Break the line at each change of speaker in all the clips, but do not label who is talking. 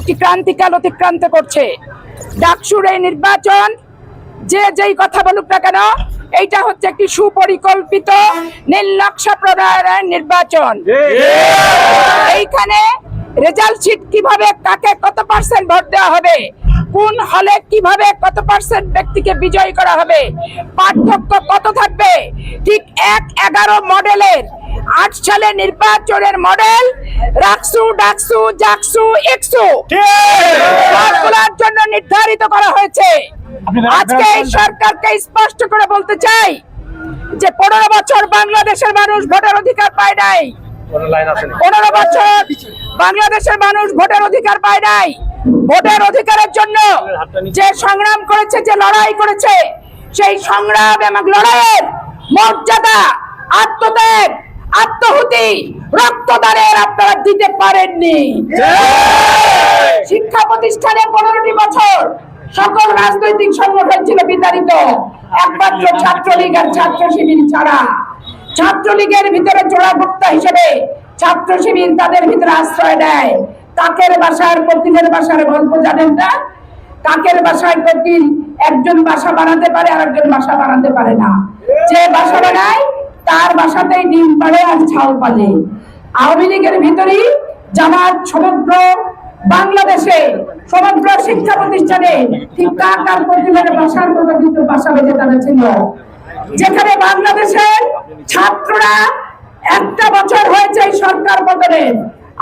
একটি ক্রান্তিকাল অতিক্রান্ত করছে। ডাকসুর এই নির্বাচন, যে যেই কথা বলুক না কেন, এইটা হচ্ছে একটি সুপরিকল্পিত নকশা প্রণয়নের নির্বাচন। এইখানে রেজাল্ট শিট কীভাবে কাকে কত পার্সেন্ট ভোট দেওয়া হবে, কোন হলে কীভাবে কত পার্সেন্ট ব্যক্তিকে বিজয়ী করা হবে, পার্থক্য কত থাকবে, ঠিক এক এগারো মডেলের আট সালে নির্বাচনের মডেল রাকসু ডাকসু জাকসু একসু। সবগুলোর জন্য নির্ধারিত করা হয়েছে। আজকে এই সরকারকে স্পষ্ট করে বলতে চাই যে পনেরো বছর বাংলাদেশের মানুষ ভোটের অধিকার পায় নাই। পনেরো বছর বাংলাদেশের মানুষ ভোটের অধিকার পায় নাই। ভোটের অধিকারের জন্য যে সংগ্রাম করেছে যে লড়াই করেছে সেই সংগ্রাম এবং লড়াইয়ের মর্যাদা আত্মত্যাগ আত্মহুতি। রক্তদানের আপনারা দিতে পারেননি। শিক্ষা প্রতিষ্ঠানে পনেরোটি বছর সকল রাজনৈতিক সংগঠন ছিল বিতাড়িত। একমাত্র ছাত্রলীগ আর ছাত্র শিবির ছাড়া। ছাত্রলীগের ভিতরে চোরাগুপ্তা হিসেবে ছাত্র শিবির তাদের ভিতরে আশ্রয় নেয়। কাকের বাসার কপিলের বাসার গল্প জানেন না? কাকের বাসায় কপিল একজন বাসা বানাতে পারে আর একজন বাসা বানাতে পারে না। যে বাসা বানায় তার বাসাতেই ডিম পাড়ে আর ছাল পালে। আওয়ামী লীগের ভিতরেই জামাত সমগ্র বাংলাদেশে, সমগ্র শিক্ষা প্রতিষ্ঠানে ঠিক তার কপিলের বাসার মতো কিন্তু বাসা বেঁধে তারা ছিল যেখানে বাংলাদেশের ছাত্ররা একটা বছর হয়েছে সরকার পতনের।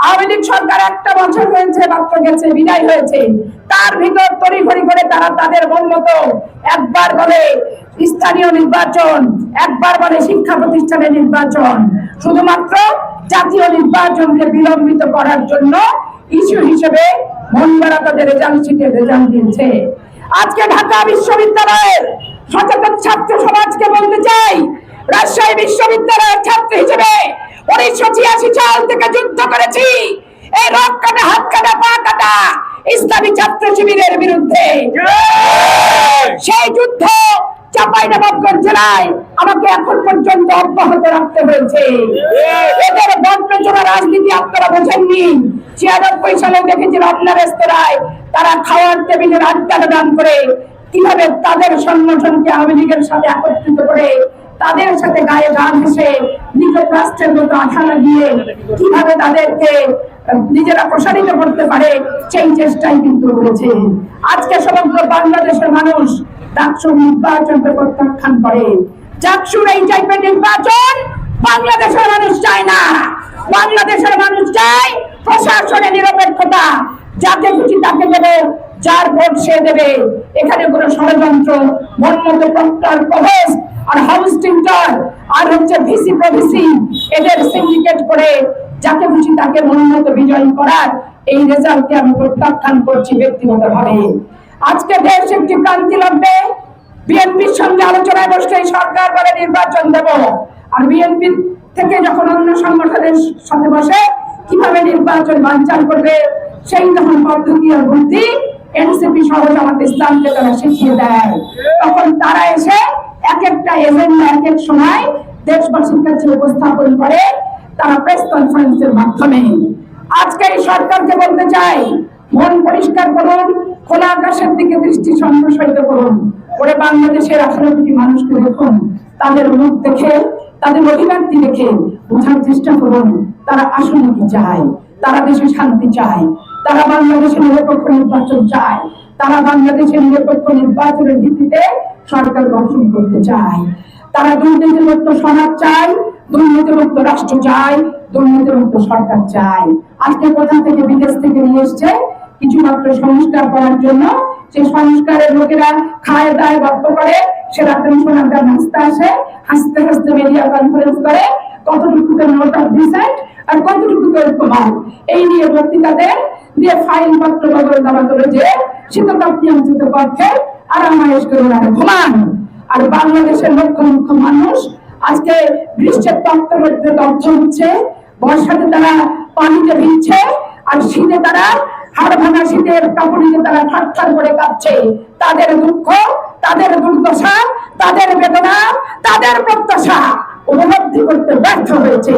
আওয়ামী লীগ সরকার একটা বছর হয়েছে, মাত্র গেছে, বিদায় হয়েছে। তার ভিতর তড়িঘড়ি করে তারা তাদের মন মতো একবার বলে স্থানীয় নির্বাচন, একবার বলে শিক্ষা প্রতিষ্ঠানের নির্বাচন। শুধুমাত্র জাতীয় নির্বাচনকে বিলম্বিত করার জন্য ইস্যু হিসেবে মন গড়া তাদের রেজাল্ট শিটে রেজাল্ট দিয়েছে। আজকে ঢাকা বিশ্ববিদ্যালয়ের সচেতন ছাত্র সমাজকে বলতে চাই রাজশাহী বিশ্ববিদ্যালয়ের ছাত্র হিসেবে উনিশশো ছিয়াশি সাল থেকে যুদ্ধ করেছি। এই রক কাটা হাত কাটা পা কাটা ইসলামী ছাত্র শিবিরের বিরুদ্ধে। সেই যুদ্ধ চাঁপাইনবাবগঞ্জ জেলায় আমাকে এখন পর্যন্ত অব্যাহত রাখতে হয়েছে। এদের বন্টনা রাজনীতি আপনারা বোঝেননি। ছিয়ানব্বই সালে আপনার রেস্তোরাঁয় তারা খাওয়ার টেবিলের আড্ডা দান করে কীভাবে তাদের সংগঠনকে আওয়ামী লীগের সাথে একত্রিত করে তাদের সাথে গায়ে হেসে নিকট রাষ্ট্রের মতো আঠা লাগিয়ে কীভাবে তাদেরকে নিজেরা প্রসারিত করতে পারে, সেই চেষ্টাই কিন্তু করেছে আজকে সমগ্র বাংলাদেশের মানুষ ডাকসু নির্বাচনকে প্রত্যাখ্যান করে। চাকসুর এই টাইপের নির্বাচন বাংলাদেশের মানুষ চায় না। বাংলাদেশের মানুষ চায় প্রশাসনের নিরপেক্ষতা, যাকে খুশি তাকে দেবে, যার ভোট সে দেবে। এখানে কোনো ষড়যন্ত্র, মনমতো প্রক্টর প্রবেশ আর হাউস টিন্টার আর হচ্ছে ভিসি প্রভিসি এদের সিন্ডিকেট করে যাকে খুশি তাকে মনমতো বিজয়ী করার এই রেজাল্টকে আমি প্রত্যাখ্যান করছি ব্যক্তিগতভাবে। আজকে দেশ একটি ক্রান্তি লাগবে। বিএনপির সঙ্গে আলোচনায় বসলে সরকার বলে নির্বাচন দেব। আর বিএনপি থেকে যখন অন্য সংগঠনের সাথে বসে, কীভাবে নির্বাচন বানচাল করবে, সেই তখন পদ্ধতি আর বুদ্ধি এনসিপি সহ জামাত ইসলামকে তারা শিখিয়ে দেয়। তখন তারা এসে এক একটা এজেন্ডা এক এক সময় দেশবাসীর কাছে উপস্থাপন করে তারা প্রেস কনফারেন্সের মাধ্যমে। আজকে এই সরকারকে বলতে চাই, মন পরিষ্কার করুন, খোলা আকাশের দিকে দৃষ্টি সম্প্রসারিত করুন। ওরে বাংলাদেশের আঠারো কোটি মানুষকে দেখুন, তাদের মুখ দেখে, তাদের অভিব্যক্তি দেখে বোঝার চেষ্টা করুন, তারা আসলে কি চায়। তারা দেশে শান্তি চায়, তারা বাংলাদেশের নিরপেক্ষ নির্বাচন চায়, তারা বাংলাদেশের নিরপেক্ষ নির্বাচনের ভিত্তিতে সরকার গঠন করতে চায়। তারা দুর্নীতিমুক্ত সমাজ চায়, দুর্নীতিমুক্ত রাষ্ট্র চায়, দুর্নীতিমুক্ত সরকার চায়। আজকে কোথা থেকে বিদেশ থেকে নিয়ে এসছে? কিছু মাত্র সংস্কার করার জন্য সেই সংস্কারের লোকেরা খায় দায় গল্প করে সেরা পেনশন নাচতে আসে, হাসতে হাসতে মিডিয়া কনফারেন্স করে কতটুকু নোট অফ ডিসেন্ট আর কতটুকু ঐক্যবাদ এই নিয়ে বক্তৃতাদের দিয়ে ফাইল পত্র বদল দেওয়া করে যে নিয়ন্ত্রিত পক্ষে আরামায়েশ করে ওনারা ঘুমান। আর বাংলাদেশের লক্ষ লক্ষ মানুষ আজকে গ্রীষ্মের তত্ত্ব মধ্যে দগ্ধ হচ্ছে, বর্ষাতে তারা পানিতে ভিজছে আর শীতে তারা হাড় ভাঙা শীতের কাপড়িতে তারা ঠাট্টার করে কাঁপছে। তাদের দুঃখ, তাদের দুর্দশা, তাদের বেদনা, তাদের প্রত্যাশা উপলব্ধি করতে ব্যর্থ হয়েছে।